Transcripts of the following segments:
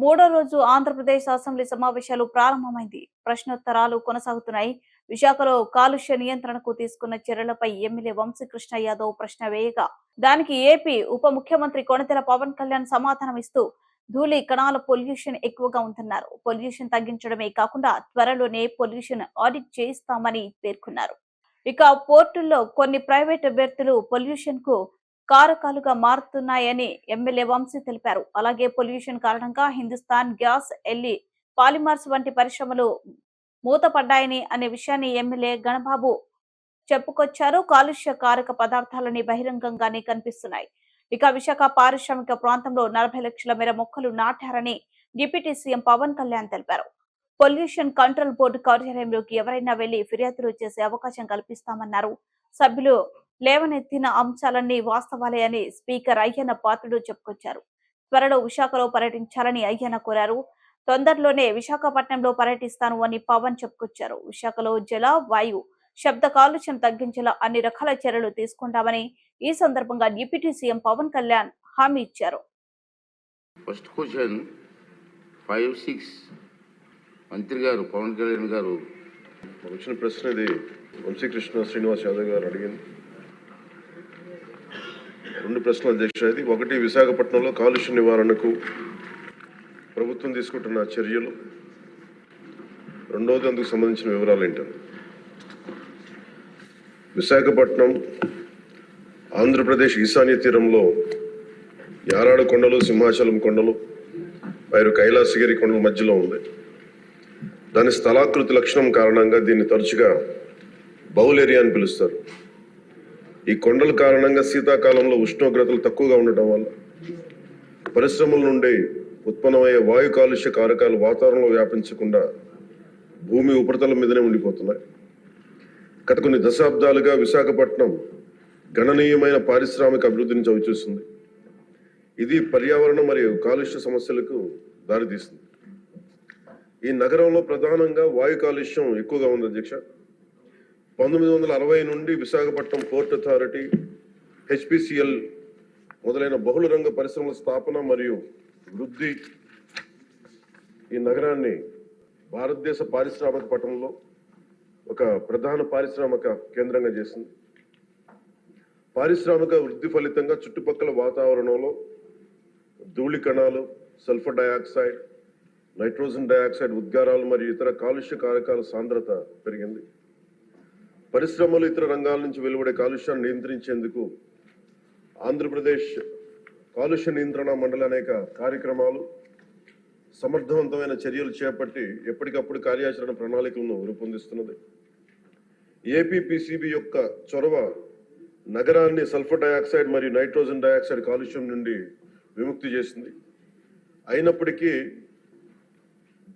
మూడో రోజు ఆంధ్రప్రదేశ్ అసెంబ్లీ సమావేశాలు ప్రారంభమైంది. ప్రశ్నోత్తరాలు కొనసాగుతున్నాయి. విశాఖలో కాలుష్య నియంత్రణకు తీసుకున్న చర్యలపై ఎమ్మెల్యే వంశీకృష్ణ యాదవ్ ప్రశ్న వేయగా దానికి ఏపీ ఉప ముఖ్యమంత్రి కొణితెల పవన్ కళ్యాణ్ సమాధానం ఇస్తూ ధూళి కణాల పొల్యూషన్ ఎక్కువగా ఉందన్నారు పొల్యూషన్ తగ్గించడమే కాకుండా త్వరలోనే పొల్యూషన్ ఆడిట్ చేయిస్తామని పేర్కొన్నారు. ఇక పోర్టుల్లో కొన్ని ప్రైవేట్ అభ్యర్థులు పొల్యూషన్కు కారకాలుగా మారుతున్నాయని ఎమ్మెల్యే వంశీ తెలిపారు. అలాగే పొల్యూషన్ కారణంగా హిందుస్థాన్ గ్యాస్ ఎల్లి పాలిమర్స్ వంటి పరిశ్రమలు మూతపడ్డాయని అనే విషయాన్ని ఎమ్మెల్యే గణబాబు చెప్పుకొచ్చారు. కాలుష్య కారక పదార్థాలని బహిరంగంగానే కనిపిస్తున్నాయి. ఇక విశాఖ పారిశ్రామిక ప్రాంతంలో నలభై లక్షల మేర మొక్కలు నాటారని డిప్యూటీ సీఎం పవన్ కళ్యాణ్ తెలిపారు. పొల్యూషన్ కంట్రోల్ బోర్డు కార్యాలయంలోకి ఎవరైనా వెళ్ళి ఫిర్యాదులు చేసే అవకాశం కల్పిస్తామన్నారు. సభ్యులు లేవనెత్తిన అంశాలన్నీ వాస్తవాలే అని స్పీకర్ అయ్యన్న పాత్రుడు చెప్పుకొచ్చారు. త్వరలో విశాఖలో పర్యటించాలని అయ్యన్న కోరారు. తొందరలోనే విశాఖపట్నంలో పర్యటిస్తాను అని పవన్ చెప్పుకొచ్చారు. విశాఖలో జల వాయు శబ్ద కాలుష్యం తగ్గించేలా అన్ని రకాల చర్యలు తీసుకుంటామని ఈ సందర్భంగా డిప్యూటీ సీఎం పవన్ కళ్యాణ్ హామీ ఇచ్చారు. ఫస్ట్ క్వశ్చన్ ఫైవ్ సిక్స్ మంత్రి గారు పవన్ కళ్యాణ్ గారు. వచ్చిన ప్రశ్న ఇది. వంశీకృష్ణ శ్రీనివాస్ యాదవ్ గారు అడిగింది. రెండు ప్రశ్నలు అధ్యక్ష ఇది ఒకటి విశాఖపట్నంలో కాలుష్య నివారణకు ప్రభుత్వం తీసుకుంటున్న చర్యలు. రెండవది అందుకు సంబంధించిన వివరాలు ఏంటని. విశాఖపట్నం ఆంధ్రప్రదేశ్ ఈశాన్య తీరంలో యారాడు కొండలు సింహాచలం కొండలు పైరు కైలాసగిరి కొండల మధ్యలో ఉంది. దాని స్థలాకృతి లక్షణం కారణంగా దీన్ని తరచుగా బౌల్ ఏరియా అని పిలుస్తారు. ఈ కొండల కారణంగా శీతాకాలంలో ఉష్ణోగ్రతలు తక్కువగా ఉండటం వల్ల పరిశ్రమల నుండి ఉత్పన్నమయ్యే వాయు కాలుష్య కారకాలు వాతావరణంలో వ్యాపించకుండా భూమి ఉపరితలం మీదనే ఉండిపోతున్నాయి. గత కొన్ని దశాబ్దాలుగా విశాఖపట్నం గణనీయమైన పారిశ్రామిక అభివృద్ధిని చవిచూస్తుంది ఇది పర్యావరణ మరియు కాలుష్య సమస్యలకు దారితీస్తుంది ఈ నగరంలో ప్రధానంగా వాయు కాలుష్యం ఎక్కువగా ఉంది అధ్యక్ష. పంతొమ్మిది వందల అరవై నుండి విశాఖపట్నం పోర్ట్ అథారిటీ హెచ్పిసిఎల్ మొదలైన బహుళ రంగ పరిశ్రమల స్థాపన మరియు వృద్ధి ఈ నగరాన్ని భారతదేశ పారిశ్రామిక పట్టణంలో ఒక ప్రధాన పారిశ్రామిక కేంద్రంగా చేసింది. పారిశ్రామిక వృద్ధి ఫలితంగా చుట్టుపక్కల వాతావరణంలో ధూళి కణాలు సల్ఫర్ డయాక్సైడ్ నైట్రోజన్ డయాక్సైడ్ ఉద్గారాలు మరియు ఇతర కాలుష్య కారకాల సాంద్రత పెరిగింది. పరిశ్రమలు ఇతర రంగాల నుంచి వెలువడే కాలుష్యాన్ని నియంత్రించేందుకు ఆంధ్రప్రదేశ్ కాలుష్య నియంత్రణ మండలి అనేక కార్యక్రమాలు సమర్థవంతమైన చర్యలు చేపట్టి ఎప్పటికప్పుడు కార్యాచరణ ప్రణాళికలను రూపొందిస్తున్నది. ఏపీపీసీబీ యొక్క చొరవ నగరాన్ని సల్ఫర్ డయాక్సైడ్ మరియు నైట్రోజన్ డయాక్సైడ్ కాలుష్యం నుండి విముక్తి చేసింది. అయినప్పటికీ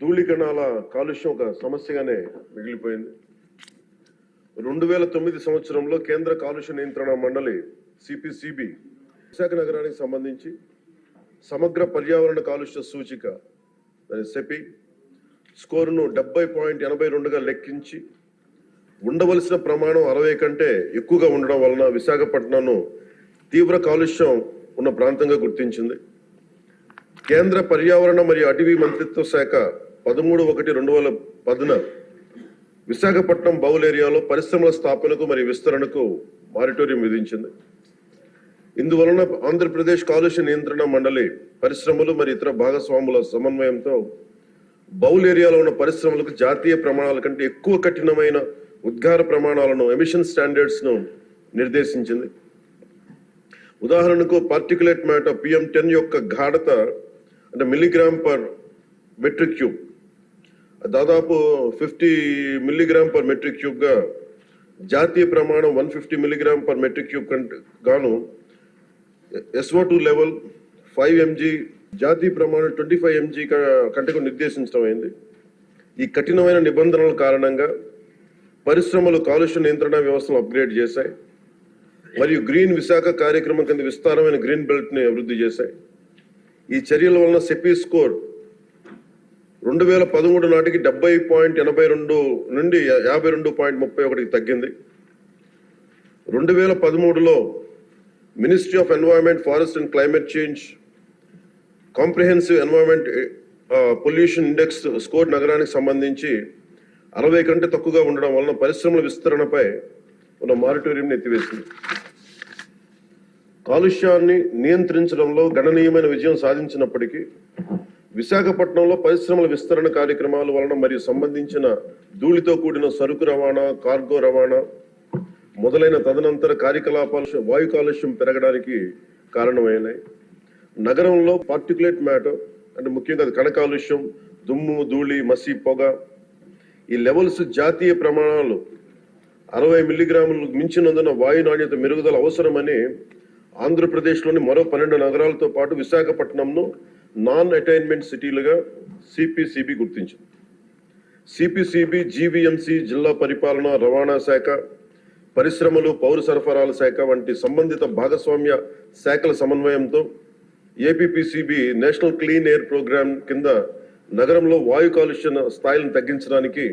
ధూళి కణాల కాలుష్యం ఒక సమస్యగానే మిగిలిపోయింది. రెండు వేల తొమ్మిది సంవత్సరంలో కేంద్ర కాలుష్య నియంత్రణ మండలి సిపిసిబి విశాఖ నగరానికి సంబంధించి సమగ్ర పర్యావరణ కాలుష్య సూచిక సెపి స్కోరును డెబ్బై పాయింట్ ఎనభై రెండుగా లెక్కించి ఉండవలసిన ప్రమాణం అరవై కంటే ఎక్కువగా ఉండడం వలన విశాఖపట్నంను తీవ్ర కాలుష్యం ఉన్న ప్రాంతంగా గుర్తించింది. కేంద్ర పర్యావరణ మరియు అటవీ మంత్రిత్వ శాఖ పదమూడు ఒకటి రెండు వేల పదున విశాఖపట్నం బౌల్ ఏరియాలో పరిశ్రమల స్థాపనకు మరియు విస్తరణకు మారిటోరియం విధించింది. ఇందువలన ఆంధ్రప్రదేశ్ కాలుష్య నియంత్రణ మండలి పరిశ్రమలు మరియు ఇతర భాగస్వాముల సమన్వయంతో బౌల్ ఏరియాలో ఉన్న పరిశ్రమలకు జాతీయ ప్రమాణాల కంటే ఎక్కువ కఠినమైన ఉద్గార ప్రమాణాలను ఎమిషన్ స్టాండర్డ్స్ను నిర్దేశించింది. ఉదాహరణకు పార్టికులేట్ మ్యాటర్ పిఎం టెన్ యొక్క గాఢత అంటే మిల్లీగ్రామ్ పర్ మెట్రిక్ క్యూబ్ దాదాపు ఫిఫ్టీ మిల్లీగ్రామ్ పర్ మెట్రిక్ క్యూబ్గా జాతీయ ప్రమాణం one fifty milligram per metric cube కంటే గాను టూ లెవెల్ ఫైవ్ ఎంజీ జాతీయ ప్రమాణం ట్వంటీ ఫైవ్ ఎంజీ కంటకు నిర్దేశించడం అయింది. ఈ కఠినమైన నిబంధనల కారణంగా పరిశ్రమలు కాలుష్య నియంత్రణ వ్యవస్థను అప్గ్రేడ్ చేశాయి. మరియు గ్రీన్ విశాఖ కార్యక్రమం కింద విస్తారమైన గ్రీన్ బెల్ట్ని అభివృద్ధి చేశాయి. ఈ చర్యల వలన సెపీ స్కోర్ రెండు వేల పదమూడు నాటికి డెబ్బై పాయింట్ ఎనభై రెండు నుండి యాభై రెండు పాయింట్ ముప్పై ఒకటికి తగ్గింది. రెండు వేల పదమూడులో ministry of environment forest and climate change comprehensive environment pollution index score నగరానికి సంబంధించి అరవై కంటే తక్కువగా ఉండడం వలన పరిశ్రమల విస్తరణపై ఉన్న మారిటోరియం ఎత్తివేసింది. కాలుష్యాన్ని నియంత్రించడంలో గణనీయమైన విజయం సాధించినప్పటికీ విశాఖపట్నంలో పరిశ్రమల విస్తరణ కార్యక్రమాల వలన మరియు సంబంధించిన ధూళితో కూడిన సరుకు రవాణా కార్గో రవాణా మొదలైన తదనంతర కార్యకలాపాలు వాయు కాలుష్యం పెరగడానికి కారణమైనాయి. నగరంలో పార్టికులేట్ మ్యాటర్ అంటే ముఖ్యంగా కణ కాలుష్యం దుమ్ము ధూళి మసి పొగ ఈ లెవెల్స్ జాతీయ ప్రమాణాలు అరవై మిల్లీగ్రాములు మించినందున వాయు నాణ్యత మెరుగుదల అవసరమని ఆంధ్రప్రదేశ్లోని మరో పన్నెండు నగరాలతో పాటు విశాఖపట్నంను నాన్ అటైన్మెంట్ సిటీలుగా సిపిసిబి గుర్తించింది. సిపిసిబి జీవీఎంసీ జిల్లా పరిపాలన రవాణా శాఖ పరిశ్రమలు పౌర సరఫరాల శాఖ వంటి సంబంధిత భాగస్వామ్య శాఖల సమన్వయంతో APPCB national clean air programme కింద నగరంలో వాయు కాలుష్య స్థాయిలను తగ్గించడానికి